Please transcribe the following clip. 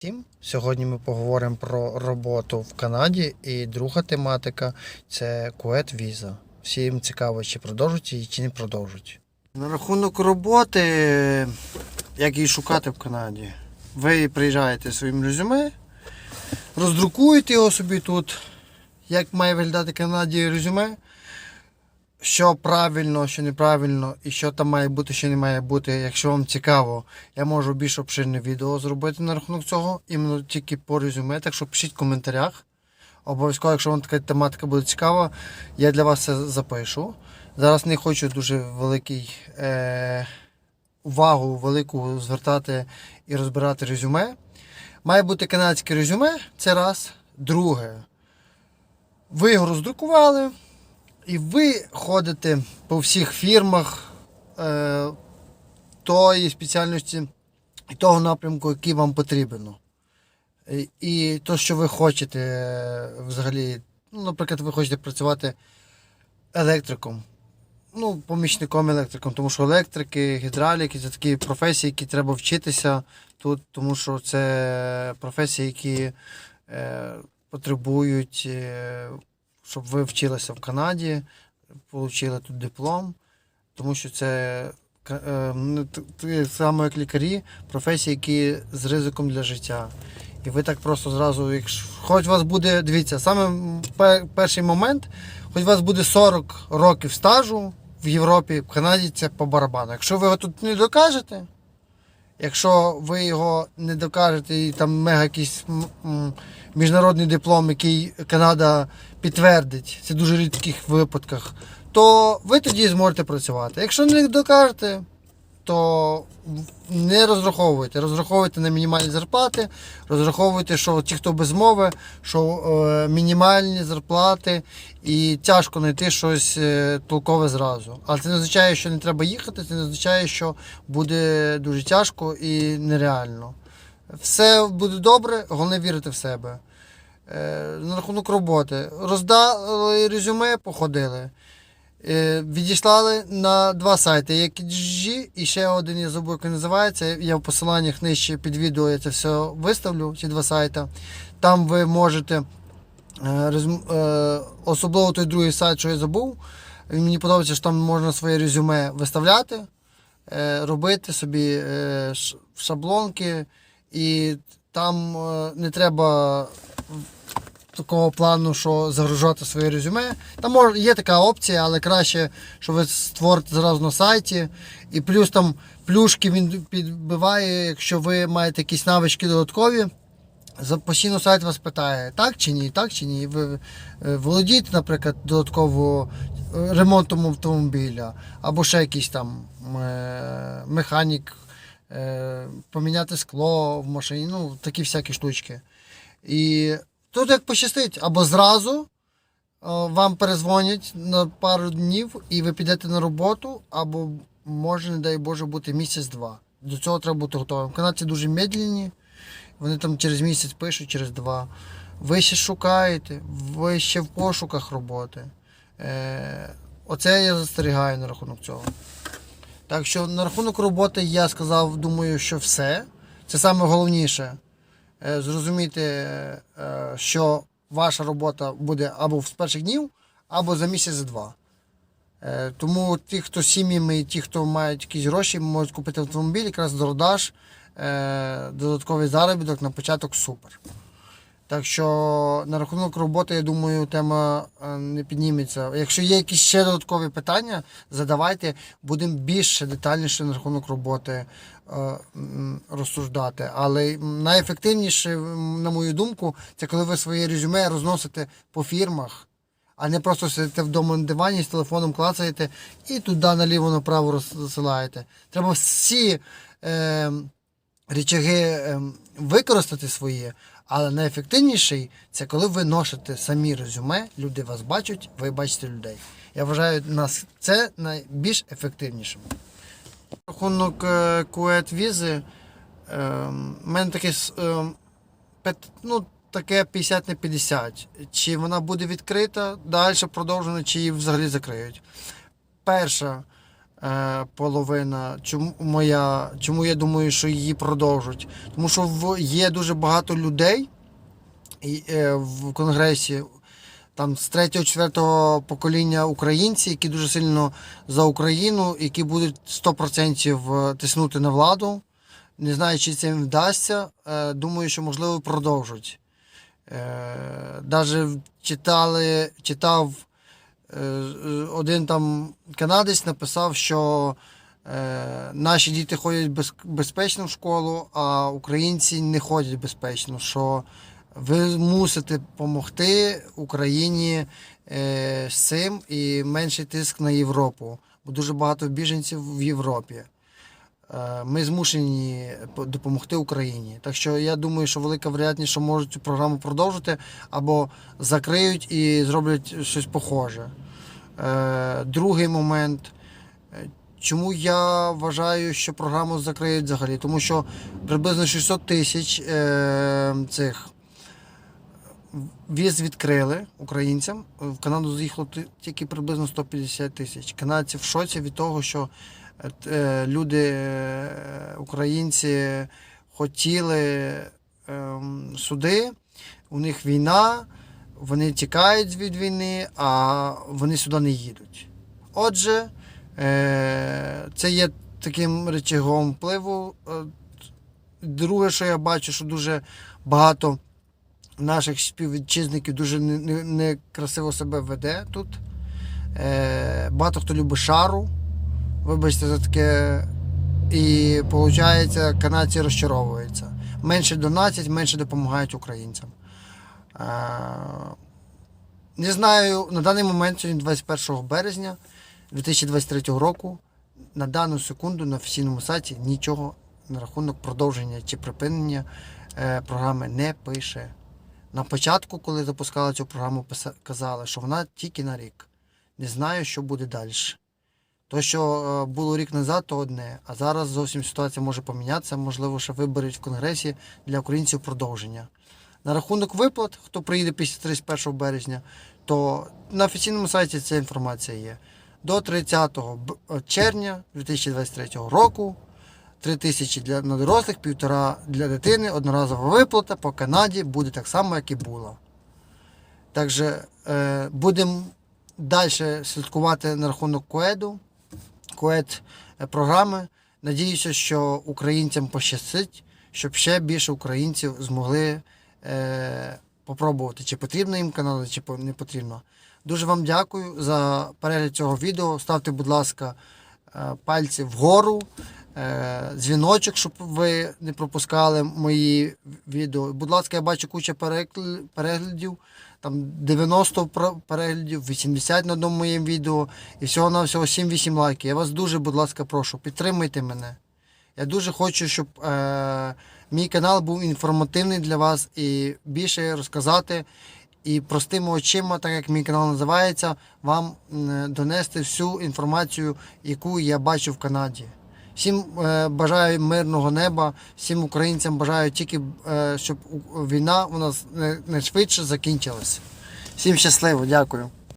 Всім. Сьогодні ми поговоримо про роботу в Канаді. І друга тематика це кует віза. Всім цікаво, чи продовжують її, чи не продовжують. На рахунок роботи, як її шукати в Канаді. Ви приїжджаєте своїм резюме, роздрукуєте його собі тут, як має виглядати Канаді резюме, що правильно, що неправильно, і що там має бути, що не має бути. Якщо вам цікаво, я можу більш обширне відео зробити на рахунок цього, іменно тільки по резюме. Так що пишіть в коментарях. Обов'язково, якщо вам така тематика буде цікава, я для вас це запишу. Зараз не хочу дуже великий е, увагу велику звертати і розбирати резюме. Має бути канадське резюме, це раз. Друге. Ви його роздрукували, і ви ходите по всіх фірмах е, тої спеціальності і того напрямку, який вам потрібен. І, і то, що ви хочете е, взагалі, ну, наприклад, ви хочете працювати електриком, ну, помічником електриком, тому що електрики, гідравліки це такі професії, які треба вчитися тут, тому що це професії, які е, потребують, е, щоб ви вчилися в Канаді, отримали тут диплом, тому що це е, саме як лікарі, професії, які з ризиком для життя. І ви так просто зразу, якщо хоч у вас буде, дивіться, саме перший момент, хоч у вас буде 40 років стажу в Європі, в Канаді це по барабану. Якщо ви його тут не докажете, якщо ви його не докажете і там мега якийсь міжнародний диплом, який Канада підтвердить, це дуже рідких випадках, то ви тоді зможете працювати. Якщо не докажете, то не розраховуйте. Розраховуйте на мінімальні зарплати, розраховуйте, що ті, хто без мови, що е, мінімальні зарплати, і тяжко знайти щось е, толкове зразу. Але це не означає, що не треба їхати, це не означає, що буде дуже тяжко і нереально. Все буде добре, головне вірити в себе. Е, на рахунок роботи. Роздали резюме, походили. Е, на два сайти. Є І ще один я забув, як він називається. Я в посиланнях нижче під відео я це все виставлю, ці два сайти. Там ви можете, е, е, особливо той другий сайт, що я забув. Він мені подобається, що там можна своє резюме виставляти, е, робити собі шаблонки, і там не треба такого плану, що загружати своє резюме. Там є така опція, але краще, що ви створите зразу на сайті. І плюс там плюшки він підбиває, якщо ви маєте якісь навички додаткові. Постійно сайт вас питає, так чи ні, так чи ні. Ви е, володієте, наприклад, додатково е, ремонтом автомобіля, або ще якийсь там е, механік, поміняти скло в машині, ну такі всякі штучки. І тут як пощастить, або зразу е, вам перезвонять на пару днів і ви підете на роботу, або може, не дай Боже, бути місяць-два. До цього треба бути готовим. Канадці дуже медленні, вони там через місяць пишуть, через два. Ви ще шукаєте, ви ще в пошуках роботи. Е, оце я застерігаю на рахунок цього. Так що на рахунок роботи я сказав, думаю, що все. Це саме головніше. Е, Зрозуміти, е, що ваша робота буде або з перших днів, або за місяць-два. Е, Тому ті, хто сім'ями ті, хто мають якісь гроші, можуть купити автомобіль, якраз до е, додатковий заробіток на початок супер. Так що на рахунок роботи, я думаю, тема е, не підніметься. Якщо є якісь ще додаткові питання, задавайте, будемо більше детальніше на рахунок роботи е, розсуждати. Але найефективніше, на мою думку, це коли ви своє резюме розносите по фірмах, а не просто сидите вдома на дивані з телефоном клацаєте і туди наліво направо розсилаєте. Треба всі е, речаги е, використати свої, але найефективніший це коли ви носите самі резюме, люди вас бачать, ви бачите людей. Я вважаю, нас це найбільш ефективнішим. Рахунок е, кует візи. У мене таке, е, пет- ну, таке 50 на 50. Чи вона буде відкрита, далі продовжена, чи її взагалі закриють. Перша. Е, половина. Чому моя, чому я думаю, що її продовжать? Тому що в, є дуже багато людей і, е, в конгресі. Там з третього, четвертого покоління українці, які дуже сильно за Україну, які будуть 100% тиснути на владу. Не знаю, чи це їм вдасться. Е, Думаю, що можливо продовжать. Навіть читали, читав е, один там канадець написав, що е, наші діти ходять без, безпечно в школу, а українці не ходять безпечно. Що ви мусите допомогти Україні е, з цим і менший тиск на Європу. Бо дуже багато біженців в Європі. Е, Ми змушені допомогти Україні. Так що я думаю, що велика вероятність, що можуть цю програму продовжити або закриють і зроблять щось похоже. Е, Другий момент. Е, Чому я вважаю, що програму закриють взагалі? Тому що приблизно 600 тисяч е, цих віз відкрили українцям. В Канаду заїхало тільки приблизно 150 тисяч. Канадці в шоці від того, що люди, е, українці, хотіли ем, суди, у них війна, вони тікають від війни, а вони сюди не їдуть. Отже, е, це є таким речагом впливу. Е, Друге, що я бачу, що дуже багато наших співвітчизників дуже не- не- некрасиво себе веде тут. Е, багато хто любить шару. Вибачте за таке. І виходить, канадці розчаровуються. Менше донатять, менше допомагають українцям. Е, не знаю, на даний момент, сьогодні 21 березня 2023 року, на дану секунду на офіційному сайті нічого на рахунок продовження чи припинення е, програми не пише. На початку, коли запускали цю програму, казали, що вона тільки на рік. Не знаю, що буде далі. То, що е, було рік назад, то одне. А зараз зовсім ситуація може помінятися. Можливо, ще виберуть в Конгресі для українців продовження. На рахунок виплат, хто приїде після 31 березня, то на офіційному сайті ця інформація є. До 30 е, червня 2023 року 3 тисячі для на дорослих, півтора для дитини, одноразова виплата по Канаді буде так само, як і була. Також е, будемо далі слідкувати на рахунок КОЕДу, КОЕД е, програми. Надіюся, що українцям пощастить, щоб ще більше українців змогли е, попробувати, чи потрібно їм Канада, чи не потрібно. Дуже вам дякую за перегляд цього відео. Ставте, будь ласка, е, пальці вгору, е, дзвіночок, щоб ви не пропускали мої відео. Будь ласка, я бачу куча переглядів. Там 90 переглядів, 80 на одному моєму відео і всього на всього 7-8 лайків. Я вас дуже, будь ласка, прошу, підтримайте мене. Я дуже хочу, щоб е, мій канал був інформативний для вас і більше розказати. І простими очима, так як мій канал називається, вам донести всю інформацію, яку я бачу в Канаді. Всім е, бажаю мирного неба, всім українцям бажаю тільки, е, щоб війна у нас не швидше закінчилася. Всім щасливо, дякую.